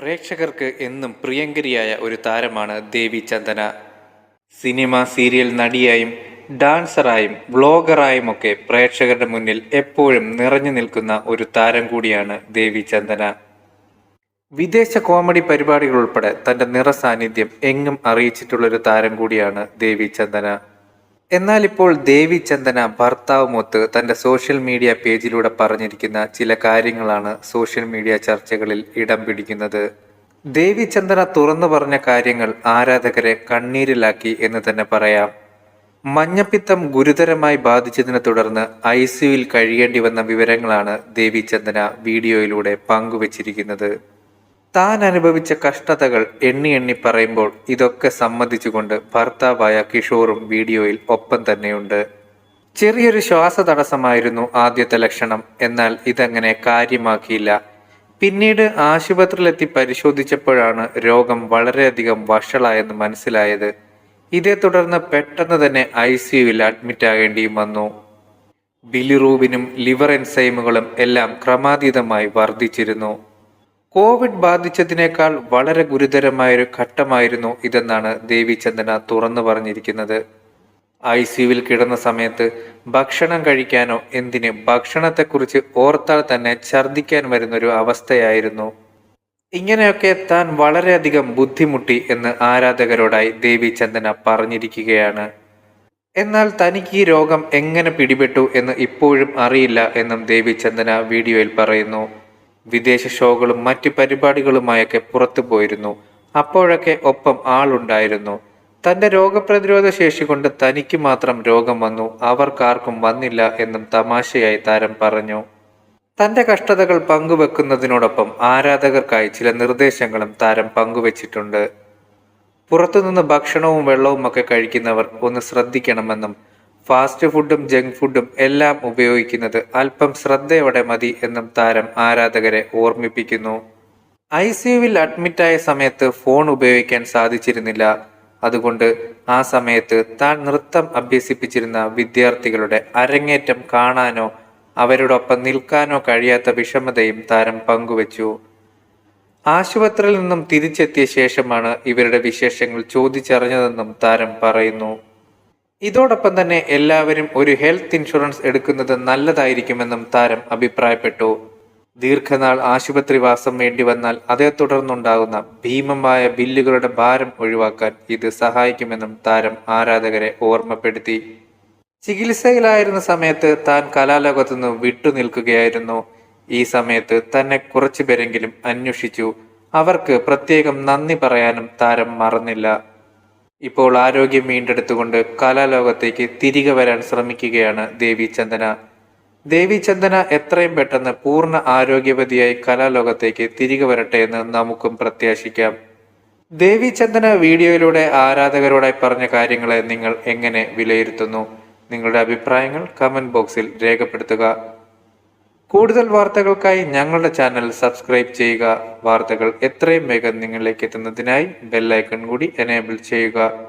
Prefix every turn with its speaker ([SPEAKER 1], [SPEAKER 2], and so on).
[SPEAKER 1] പ്രേക്ഷകർക്ക് എന്നും പ്രിയങ്കരിയായ ഒരു താരമാണ് ദേവി ചന്ദന. സിനിമ സീരിയൽ നടിയായും ഡാൻസറായും വ്ളോഗറായും ഒക്കെ പ്രേക്ഷകരുടെ മുന്നിൽ എപ്പോഴും നിറഞ്ഞു നിൽക്കുന്ന ഒരു താരം കൂടിയാണ് ദേവി ചന്ദന. വിദേശ കോമഡി പരിപാടികൾ ഉൾപ്പെടെ തന്റെ നിറസാന്നിധ്യം എങ്ങും അറിയിച്ചിട്ടുള്ളൊരു താരം കൂടിയാണ് ദേവി ചന്ദന. എന്നാൽ ഇപ്പോൾ ദേവി ചന്ദന ഭർത്താവുമൊത്ത് തന്റെ സോഷ്യൽ മീഡിയ പേജിലൂടെ പറഞ്ഞിരിക്കുന്ന ചില കാര്യങ്ങളാണ് സോഷ്യൽ മീഡിയ ചർച്ചകളിൽ ഇടം പിടിക്കുന്നത്. ദേവി ചന്ദന തുറന്നു പറഞ്ഞ കാര്യങ്ങൾ ആരാധകരെ കണ്ണീരിലാക്കി എന്ന് തന്നെ പറയാം. മഞ്ഞപ്പിത്തം ഗുരുതരമായി ബാധിച്ചതിനെ തുടർന്ന് ഐ സിയുയിൽ കഴിയേണ്ടി വന്ന വിവരങ്ങളാണ് ദേവി ചന്ദന വീഡിയോയിലൂടെ പങ്കുവച്ചിരിക്കുന്നത്. താൻ അനുഭവിച്ച കഷ്ടതകൾ എണ്ണി എണ്ണി പറയുമ്പോൾ ഇതൊക്കെ സമ്മതിച്ചുകൊണ്ട് ഭർത്താവായ കിഷോറും വീഡിയോയിൽ ഒപ്പം തന്നെയുണ്ട്. ചെറിയൊരു ശ്വാസതടസ്സമായിരുന്നു ആദ്യത്തെ ലക്ഷണം. എന്നാൽ ഇതങ്ങനെ കാര്യമാക്കിയില്ല. പിന്നീട് ആശുപത്രിയിലെത്തി പരിശോധിച്ചപ്പോഴാണ് രോഗം വളരെയധികം വഷളായെന്ന് മനസ്സിലായത്. ഇതേ തുടർന്ന് പെട്ടെന്ന് തന്നെ ഐ സിയുവിൽ അഡ്മിറ്റ് ആകേണ്ടിയും വന്നു. ബിലിറൂബിനും ലിവർ എൻസൈമുകളും എല്ലാം ക്രമാതീതമായി വർദ്ധിച്ചിരുന്നു. കോവിഡ് ബാധിച്ചതിനേക്കാൾ വളരെ ഗുരുതരമായൊരു ഘട്ടമായിരുന്നു ഇതെന്നാണ് ദേവി ചന്ദന തുറന്നു പറഞ്ഞിരിക്കുന്നത്. ഐ സിയുവിൽ കിടന്ന സമയത്ത് ഭക്ഷണം കഴിക്കാനോ എന്തിന് ഭക്ഷണത്തെക്കുറിച്ച് ഓർത്താൽ തന്നെ ഛർദിക്കാൻ വരുന്നൊരു അവസ്ഥയായിരുന്നു. ഇങ്ങനെയൊക്കെ താൻ വളരെയധികം ബുദ്ധിമുട്ടി എന്ന് ആരാധകരോടായി ദേവി ചന്ദന പറഞ്ഞിരിക്കുകയാണ്. എന്നാൽ തനിക്ക് ഈ രോഗം എങ്ങനെ പിടിപെട്ടു എന്ന് ഇപ്പോഴും അറിയില്ല എന്നും ദേവി ചന്ദന വീഡിയോയിൽ പറയുന്നു. വിദേശ ഷോകളും മറ്റ് പരിപാടികളുമായൊക്കെ പുറത്തു പോയിരുന്നു. അപ്പോഴൊക്കെ ഒപ്പം ആളുണ്ടായിരുന്നു. തന്റെ രോഗപ്രതിരോധ ശേഷി കൊണ്ട് തനിക്ക് മാത്രം രോഗം വന്നു. അവർക്കാർക്കും വന്നില്ല എന്നും തമാശയായി താരം പറഞ്ഞു. തന്റെ കഷ്ടതകൾ പങ്കുവെക്കുന്നതിനോടൊപ്പം ആരാധകർക്കായി ചില നിർദ്ദേശങ്ങളും താരം പങ്കുവച്ചിട്ടുണ്ട്. പുറത്തുനിന്ന് ഭക്ഷണവും വെള്ളവും ഒക്കെ കഴിക്കുന്നവർ ഒന്ന് ശ്രദ്ധിക്കണമെന്നും ഫാസ്റ്റ് ഫുഡും ജങ്ക് ഫുഡും എല്ലാം ഉപയോഗിക്കുന്നത് അല്പം ശ്രദ്ധയോടെ മതി എന്നും താരം ആരാധകരെ ഓർമ്മിപ്പിക്കുന്നു. ഐ സിയുവിൽ അഡ്മിറ്റായ സമയത്ത് ഫോൺ ഉപയോഗിക്കാൻ സാധിച്ചിരുന്നില്ല. അതുകൊണ്ട് ആ സമയത്ത് താൻ നൃത്തം അഭ്യസിപ്പിച്ചിരുന്ന വിദ്യാർത്ഥികളുടെ അരങ്ങേറ്റം കാണാനോ അവരോടൊപ്പം നിൽക്കാനോ കഴിയാത്ത വിഷമതയും താരം പങ്കുവച്ചു. ആശുപത്രിയിൽ നിന്നും തിരിച്ചെത്തിയ ശേഷമാണ് ഇവരുടെ വിശേഷങ്ങൾ ചോദിച്ചറിഞ്ഞതെന്നും താരം പറയുന്നു. ഇതോടൊപ്പം തന്നെ എല്ലാവരും ഒരു ഹെൽത്ത് ഇൻഷുറൻസ് എടുക്കുന്നത് നല്ലതായിരിക്കുമെന്നും താരം അഭിപ്രായപ്പെട്ടു. ദീർഘനാൾ ആശുപത്രിവാസം വേണ്ടി വന്നാൽ അതേ തുടർന്നുണ്ടാകുന്ന ഭീമമായ ബില്ലുകളുടെ ഭാരം ഒഴിവാക്കാൻ ഇത് സഹായിക്കുമെന്നും താരം ആരാധകരെ ഓർമ്മപ്പെടുത്തി. ചികിത്സയിലായിരുന്ന സമയത്ത് താൻ കലാലോകത്തു കലാലോകത്തുനിന്ന് വിട്ടുനിൽക്കുകയായിരുന്നു. ഈ സമയത്ത് തന്നെ കുറച്ചു പേരെങ്കിലും അന്വേഷിച്ചു. അവർക്ക് പ്രത്യേകം നന്ദി പറയാനും താരം മറന്നില്ല. ഇപ്പോൾ ആരോഗ്യം വീണ്ടെടുത്തുകൊണ്ട് കലാലോകത്തേക്ക് തിരികെ വരാൻ ശ്രമിക്കുകയാണ് ദേവി ചന്ദന. ദേവി ചന്ദന എത്രയും പെട്ടെന്ന് പൂർണ ആരോഗ്യവതിയായി കലാലോകത്തേക്ക് തിരികെ വരട്ടെ എന്ന് നമുക്കും പ്രത്യാശിക്കാം. ദേവി ചന്ദന വീഡിയോയിലൂടെ ആരാധകരോടായി പറഞ്ഞ കാര്യങ്ങളെ നിങ്ങൾ എങ്ങനെ വിലയിരുത്തുന്നു? നിങ്ങളുടെ അഭിപ്രായങ്ങൾ കമന്റ് ബോക്സിൽ രേഖപ്പെടുത്തുക. കൂടുതൽ വാർത്തകൾക്കായി ഞങ്ങളുടെ ചാനൽ സബ്സ്ക്രൈബ് ചെയ്യുക. വാർത്തകൾ എത്രയും വേഗം നിങ്ങളിലേക്ക് എത്തുന്നതിനായി ബെല്ലൈക്കൺ കൂടി എനേബിൾ ചെയ്യുക.